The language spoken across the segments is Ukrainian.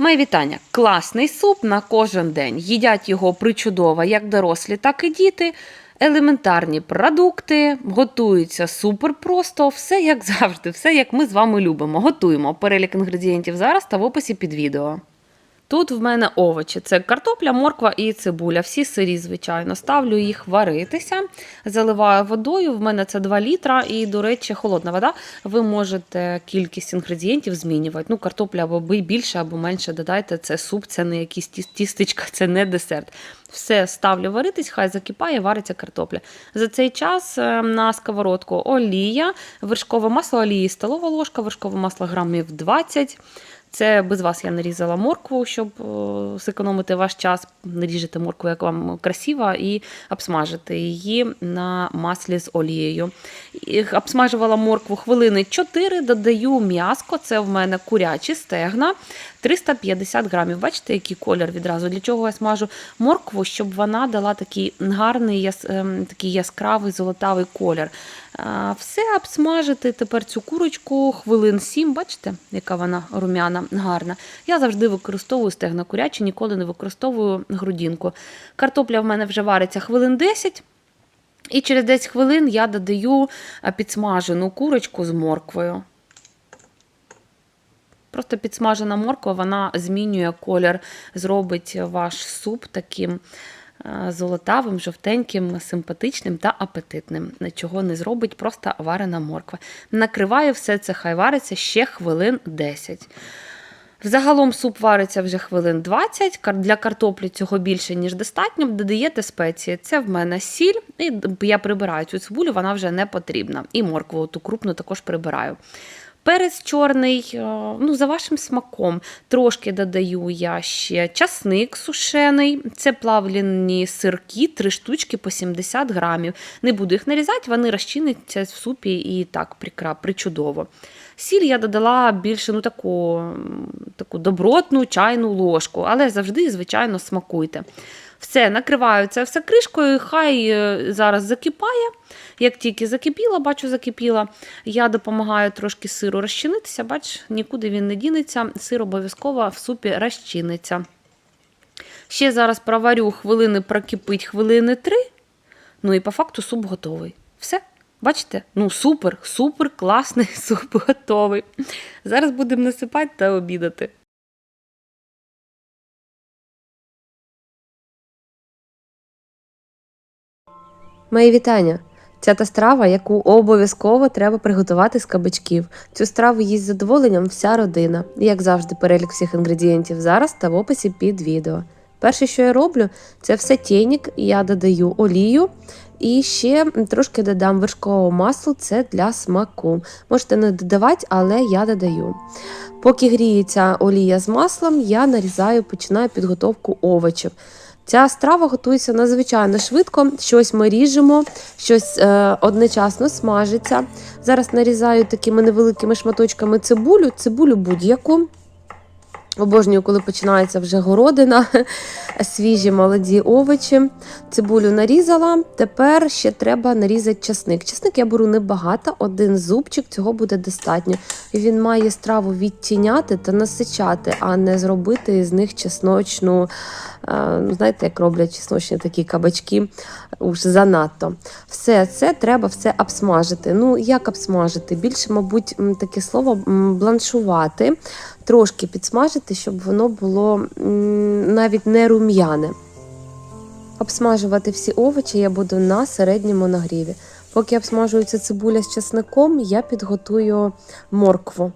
Моє вітання. Класний суп на кожен день. Їдять його причудово як дорослі, так і діти. Елементарні продукти, готуються супер просто, все як завжди, все як ми з вами любимо. Готуємо перелік інгредієнтів зараз та в описі під відео. Тут в мене овочі: це картопля, морква і цибуля. Всі сирі, звичайно. Ставлю їх варитися, заливаю водою. В мене це 2 літра, і, до речі, холодна вода. Ви можете кількість інгредієнтів змінювати. Ну, картопля або більше, або менше додайте. Це суп, це не якісь тіс- тістечка, це не десерт. Все ставлю варитись, хай закипає, вариться картопля. За цей час е, на сковородку олія, вершкове масло олії, столова ложка, вершкове масло грамів 20. Це без вас я нарізала моркву, щоб е, зекономити ваш час. Наріжете моркву, як вам красиво, і обсмажити її на маслі з олією. Обсмажувала моркву хвилини 4, додаю м'яско, це в мене курячі стегна, 350 грамів. Бачите, який колір відразу. Для чого я смажу моркву, щоб вона дала такий гарний, ем, такий яскравий золотавий колір. Все обсмажити тепер цю курочку хвилин 7, бачите, яка вона рум'яна, гарна. Я завжди використовую стегна курячі, ніколи не використовую грудінку. Картопля в мене вже вариться хвилин 10. І через 10 хвилин я додаю підсмажену курочку з морквою. Просто підсмажена морква, вона змінює колір, зробить ваш суп таким золотавим, жовтеньким, симпатичним та апетитним. Чого не зробить просто варена морква. Накриваю все це, хай вариться ще хвилин 10. Взагалом суп вариться вже хвилин 20. Для картоплі цього більше, ніж достатньо. Додаєте спеції. Це в мене сіль, і я прибираю цю цибулю, вона вже не потрібна. І моркву ту крупну також прибираю. Перець чорний, е, ну, за вашим смаком. Трошки додаю я ще часник сушений. Це плавлені сирки, три штучки по 70 грамів. Не буду їх нарізати, вони розчиняться в супі і так прикра- причудово. Сіль я додала більше ну, таку, таку добротну чайну ложку, але завжди, звичайно, смакуйте. Все, накриваю це все кришкою, хай е, зараз закипає. Як тільки закипіла, бачу, закипіла, я допомагаю трошки сиру розчинитися, бач, нікуди він не дінеться, сир обов'язково в супі розчиниться. Ще зараз проварю хвилини, прокипить хвилини три. Ну і по факту суп готовий. Все. Бачите? Ну, супер, супер класний суп готовий. Зараз будемо насипати та обідати. Мої вітання! Ця та страва, яку обов'язково треба приготувати з кабачків. Цю страву їсть з задоволенням вся родина. Як завжди, перелік всіх інгредієнтів зараз та в описі під відео. Перше, що я роблю, це все тєнік, я додаю олію і ще трошки додам вершкового маслу, це для смаку. Можете не додавати, але я додаю. Поки гріється олія з маслом, я нарізаю, починаю підготовку овочів. Ця страва готується надзвичайно швидко. Щось ми ріжемо, щось е, одночасно смажиться. Зараз нарізаю такими невеликими шматочками цибулю, цибулю будь-яку. Обожнюю, коли починається вже городина, свіжі молоді овочі. Цибулю нарізала. Тепер ще треба нарізати часник. Часник я беру небагато, один зубчик, цього буде достатньо. І він має страву відтіняти та насичати, а не зробити з них чесночну. е, ну, Знаєте, як роблять чесночні такі кабачки уж занадто. Все це треба все обсмажити. Ну, як обсмажити? Більше, мабуть, таке слово бланшувати, трошки підсмажити, щоб воно було навіть не рум'яне. Обсмажувати всі овочі я буду на середньому нагріві. Поки обсмажується цибуля з чесником, я підготую моркву.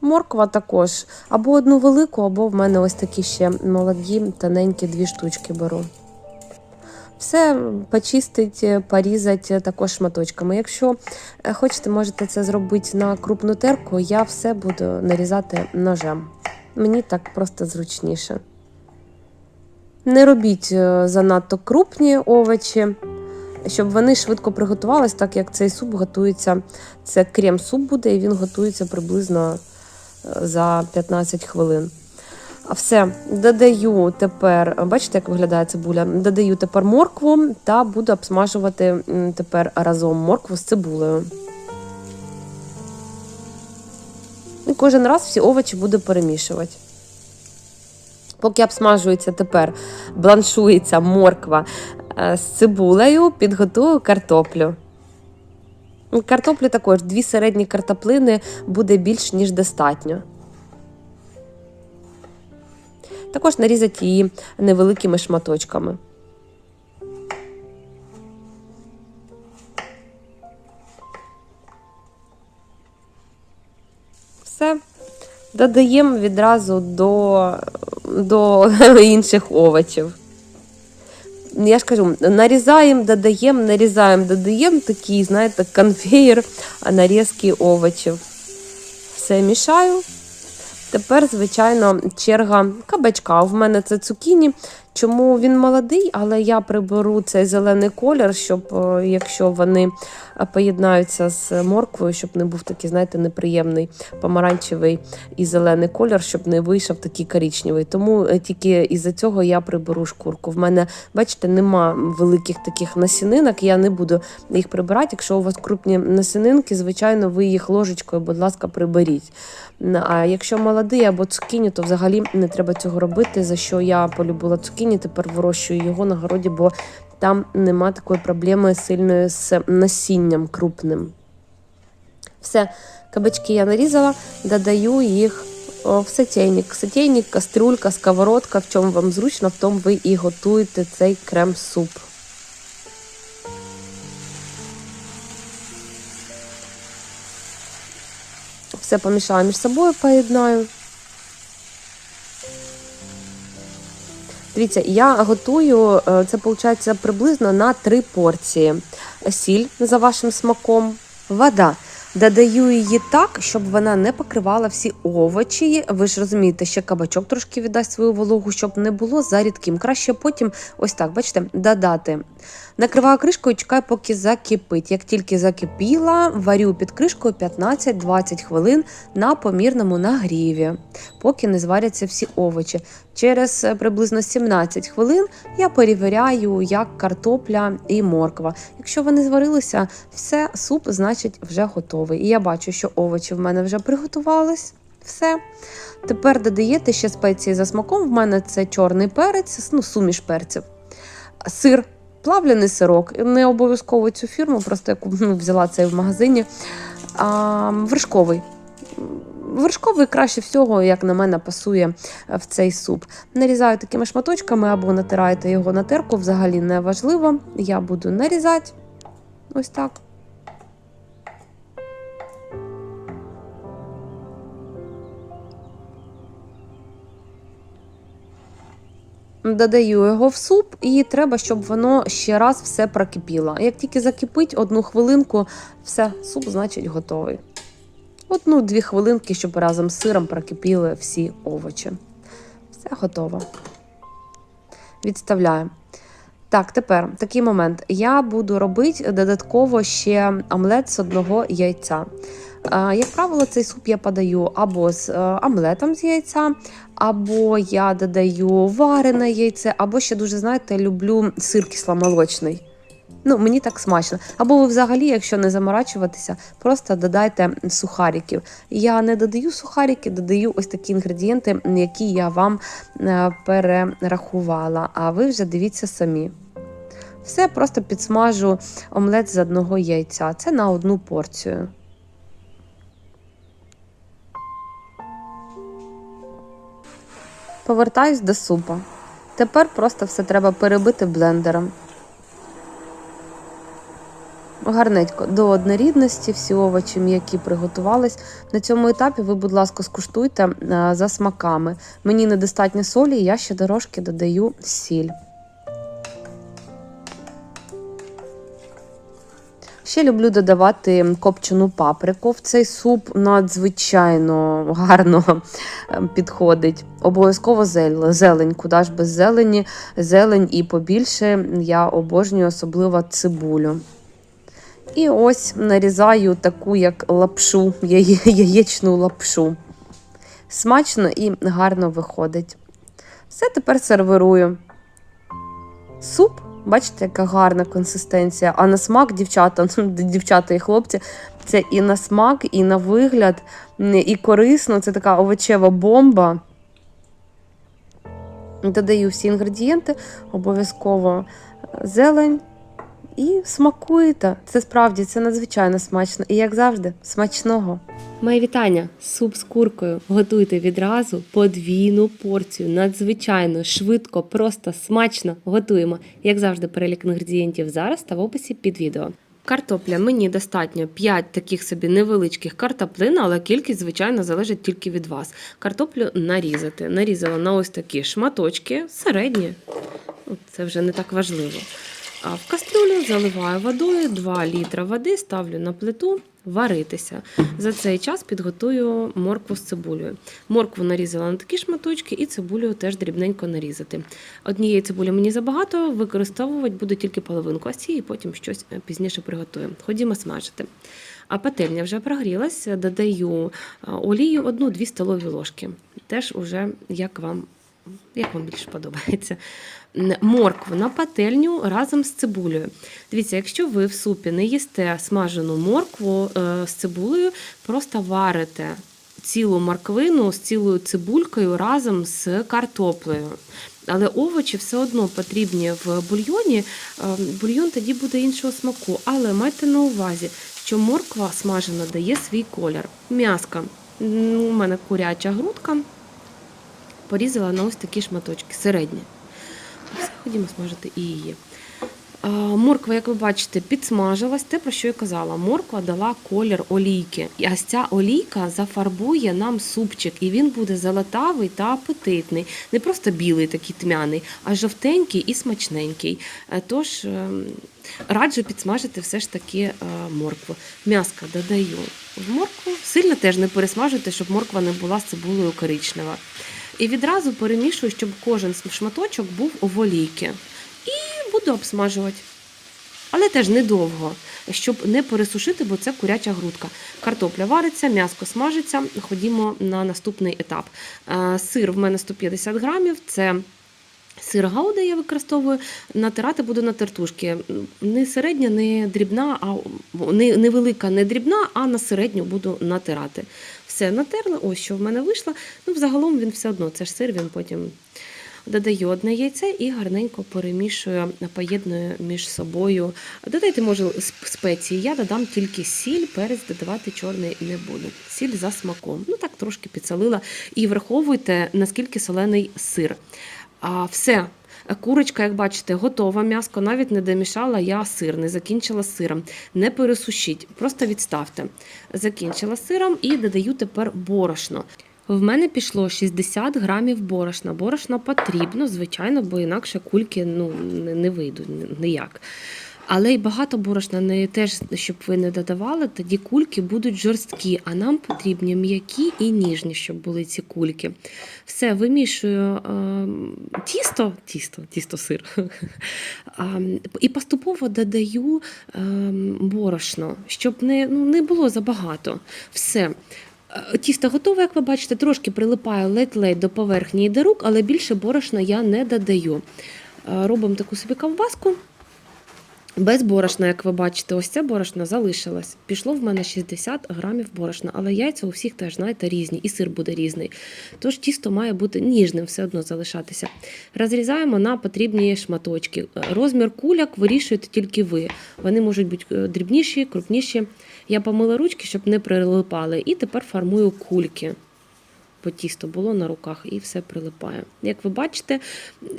Морква також або одну велику, або в мене ось такі ще молоді, тоненькі дві штучки беру. Все почистить, порізати також шматочками. Якщо е, хочете, можете це зробити на крупну терку, я все буду нарізати ножем. Мені так просто зручніше. Не робіть е, занадто крупні овочі, щоб вони швидко приготувались, так як цей суп готується. Це крем-суп буде, і він готується приблизно е, за 15 хвилин. А Все, додаю тепер, бачите, як виглядає цибуля? Додаю тепер моркву та буду обсмажувати тепер разом моркву з цибулею. І кожен раз всі овочі буду перемішувати. Поки обсмажується тепер, бланшується морква е, з цибулею, підготую картоплю. Картоплі також дві середні картоплини буде більш ніж достатньо. Також нарізати її невеликими шматочками. Все. Додаємо відразу до, до інших овочів. Я ж кажу, нарізаємо, додаємо, нарізаємо, додаємо такий, знаєте, конвейер нарізки овочів. Все мішаю. Тепер, звичайно, черга кабачка. В мене це цукіні. Чому він молодий, але я приберу цей зелений колір, щоб е, якщо вони е, поєднаються з морквою, щоб не був такий, знаєте, неприємний помаранчевий і зелений колір, щоб не вийшов такий коричневий. Тому е, тільки із-за цього я приберу шкурку. В мене, бачите, нема великих таких насінинок, я не буду їх прибирати. Якщо у вас крупні насінинки, звичайно, ви їх ложечкою, будь ласка, приберіть. А якщо молодий або цукіні, то взагалі не треба цього робити. За що я полюбила цукіні, тепер вирощую його на городі, бо там нема такої проблеми сильної з насінням крупним. Все, кабачки я нарізала, додаю їх в сотейник. Сотейник, кастрюлька, сковородка, в чому вам зручно, в тому ви і готуєте цей крем-суп. Все помішаю між собою, поєднаю. Дивіться, я готую, е, це виходить приблизно на 3 порції. Сіль за вашим смаком, вода. Додаю її так, щоб вона не покривала всі овочі. Ви ж розумієте, ще кабачок трошки віддасть свою вологу, щоб не було за рідким. Краще потім, ось так, бачите, додати. Накриваю кришкою, чекаю, поки закипить. Як тільки закипіла, варю під кришкою 15-20 хвилин на помірному нагріві, поки не зваряться всі овочі. Через е, приблизно 17 хвилин я перевіряю, як картопля і морква. Якщо вони зварилися, все, суп, значить, вже готовий. І я бачу, що овочі в мене вже приготувались. Все. Тепер додаєте ще спеції за смаком. В мене це чорний перець, ну, суміш перців, сир, плавлений сирок. Не обов'язково цю фірму, просто яку ну, взяла це в магазині. А, вершковий. Вершковий краще всього, як на мене, пасує в цей суп. Нарізаю такими шматочками або натираєте його на терку, взагалі не важливо. Я буду нарізати ось так. Додаю його в суп, і треба, щоб воно ще раз все прокипіло. Як тільки закипить одну хвилинку, все, суп, значить, готовий. Одну-дві хвилинки, щоб разом з сиром прокипіли всі овочі. Все готово. Відставляю. Так, тепер такий момент. Я буду робити додатково ще омлет з одного яйця. Е, Як правило, цей суп я подаю або з е, омлетом з яйця, або я додаю варене яйце, або ще дуже, знаєте, люблю сир кисломолочний. Ну, мені так смачно. Або ви взагалі, якщо не заморачуватися, просто додайте сухариків. Я не додаю сухарики, додаю ось такі інгредієнти, які я вам е, перерахувала. А ви вже дивіться самі. Все просто підсмажу омлет з одного яйця. Це на одну порцію. Повертаюсь до супа. Тепер просто все треба перебити блендером. Гарненько до однорідності, всі овочі м'які приготувались. На цьому етапі ви, будь ласка, скуштуйте е, за смаками. Мені недостатньо солі, я ще дорожки додаю сіль. Ще люблю додавати копчену паприку. В цей суп надзвичайно гарно е, підходить. Обов'язково зелень, куди ж без зелені, зелень і побільше. Я обожнюю особливо цибулю. І ось нарізаю таку, як лапшу, яєчну лапшу. Смачно і гарно виходить. Все тепер сервірую. Суп, бачите, яка гарна консистенція. А на смак, дівчата, дівчата і хлопці, це і на смак, і на вигляд, і корисно. Це така овочева бомба. Додаю всі інгредієнти, обов'язково зелень і смакуєте. Це справді це надзвичайно смачно. І як завжди, смачного. Мої вітання! Суп з куркою готуйте відразу подвійну порцію. Надзвичайно швидко, просто смачно готуємо. Як завжди, перелік інгредієнтів зараз та в описі під відео. Картопля мені достатньо 5 таких собі невеличких картоплин, але кількість, звичайно, залежить тільки від вас. Картоплю нарізати. Нарізала на ось такі шматочки, середні. Це вже не так важливо. В кастрюлю заливаю водою 2 літра води, ставлю на плиту варитися. За цей час підготую моркву з цибулею. Моркву нарізала на такі шматочки і цибулю теж дрібненько нарізати. Однієї цибулі мені забагато, використовувати буду тільки половинку, а цієї потім щось е, пізніше приготую. Ходімо смажити. А пательня вже прогрілась, додаю е, олію 1-2 столові ложки. Теж уже як вам, як вам більше подобається. Моркву на пательню разом з цибулею. Дивіться, якщо ви в супі не їсте смажену моркву е, з цибулею, просто варите цілу морквину з цілою цибулькою разом з картоплею. Але овочі все одно потрібні в бульйоні. Е, Бульйон тоді буде іншого смаку. Але майте на увазі, що морква смажена дає свій колір. М'яска. У мене куряча грудка. Порізала на ось такі шматочки, середні. Ходімо смажити і її. Морква, як ви бачите, підсмажилась. Те, про що я казала. Морква дала колір олійки. Ось ця олійка зафарбує нам супчик, і він буде золотавий та апетитний. Не просто білий, такий тмяний, а жовтенький і смачненький. Е, Тож ем, раджу підсмажити все ж таки е, моркву. М'яска додаю в моркву. Сильно теж не пересмажуйте, щоб морква не була з цибулею коричнева. І відразу перемішую, щоб кожен шматочок був у олійки. І буду обсмажувати. Але теж недовго, щоб не пересушити, бо це куряча грудка. Картопля вариться, м'яско смажиться. Ходімо на наступний етап. Е, Сир в мене 150 грамів. Це сир гауда я використовую. Натирати буду на тертушки. Не середня, не дрібна, а не велика, не дрібна, а на середню буду натирати. Все натерла, ось що в мене вийшло. Ну, взагалом він все одно, це ж сир, він потім додаю одне яйце і гарненько перемішую, поєдную між собою. Додайте, може, спеції. Я додам тільки сіль, перець додавати чорний не буду. Сіль за смаком. Ну так трошки підсолила. І враховуйте, наскільки солений сир. А все. Курочка, як бачите, готова. М'яско навіть не домішала я сир, не закінчила сиром. Не пересушіть, просто відставте. Закінчила сиром і додаю тепер борошно. В мене пішло 60 грамів борошна. Борошна потрібно, звичайно, бо інакше кульки ну, не, вийдуть ніяк. Але й багато борошна не теж, щоб ви не додавали, тоді кульки будуть жорсткі, а нам потрібні м'які і ніжні, щоб були ці кульки. Все, вимішую е, тісто, тісто, тісто сир. І поступово додаю е, борошно, щоб не, ну, не було забагато. Все. Е, Тісто готове, як ви бачите, трошки прилипає ледь-ледь до поверхні і до рук, але більше борошна я не додаю. Е, Робимо таку собі ковбаску. Без борошна, як ви бачите, ось це борошно залишилось. Пішло в мене 60 грамів борошна, але яйця у всіх теж, знаєте, різні, і сир буде різний. Тож тісто має бути ніжним, все одно залишатися. Розрізаємо на потрібні шматочки. Розмір куляк вирішуєте тільки ви. Вони можуть бути е, дрібніші, крупніші. Я помила ручки, щоб не прилипали, і тепер формую кульки. Бо тісто було на руках і все прилипає. Як ви бачите,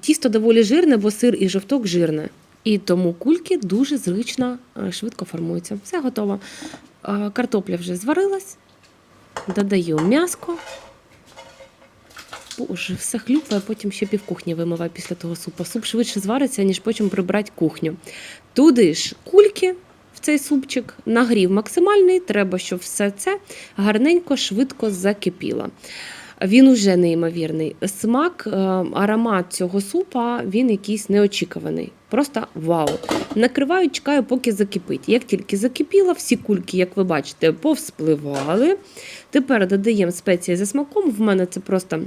тісто доволі жирне, бо сир і жовток жирне. І тому кульки дуже зручно, е, швидко формуються. Все готово. Е, Картопля вже зварилась. Додаю м'яско. Боже, все хлюпає, потім ще півкухні вимиваю після того супу. Суп швидше звариться, ніж потім прибрати кухню. Туди ж кульки в цей супчик, нагрів максимальний, треба, щоб все це гарненько, швидко закипіло. Він уже неймовірний. Смак, е, аромат цього супа він якийсь неочікуваний. Просто вау. Накриваю, чекаю, поки закипить. Як тільки закипіло, всі кульки, як ви бачите, повспливали. Тепер додаємо спеції за смаком. В мене це просто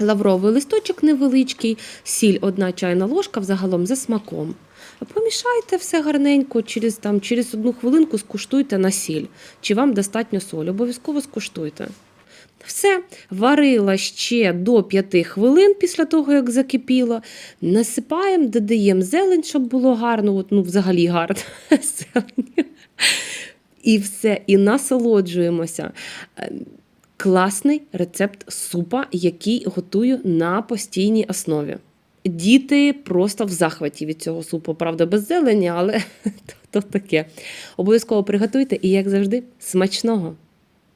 лавровий листочок невеличкий, сіль одна чайна ложка, взагалом за смаком. Помішайте все гарненько, через, там, через одну хвилинку скуштуйте на сіль. Чи вам достатньо солі? Обов'язково скуштуйте. Все, варила ще до 5 хвилин після того, як закипіло. Насипаємо, додаємо зелень, щоб було гарно, от, ну, взагалі гарно. І все, і насолоджуємося. Класний рецепт супа, який готую на постійній основі. Діти просто в захваті від цього супу, правда, без зелені, але то таке. Обов'язково приготуйте і, як завжди, смачного!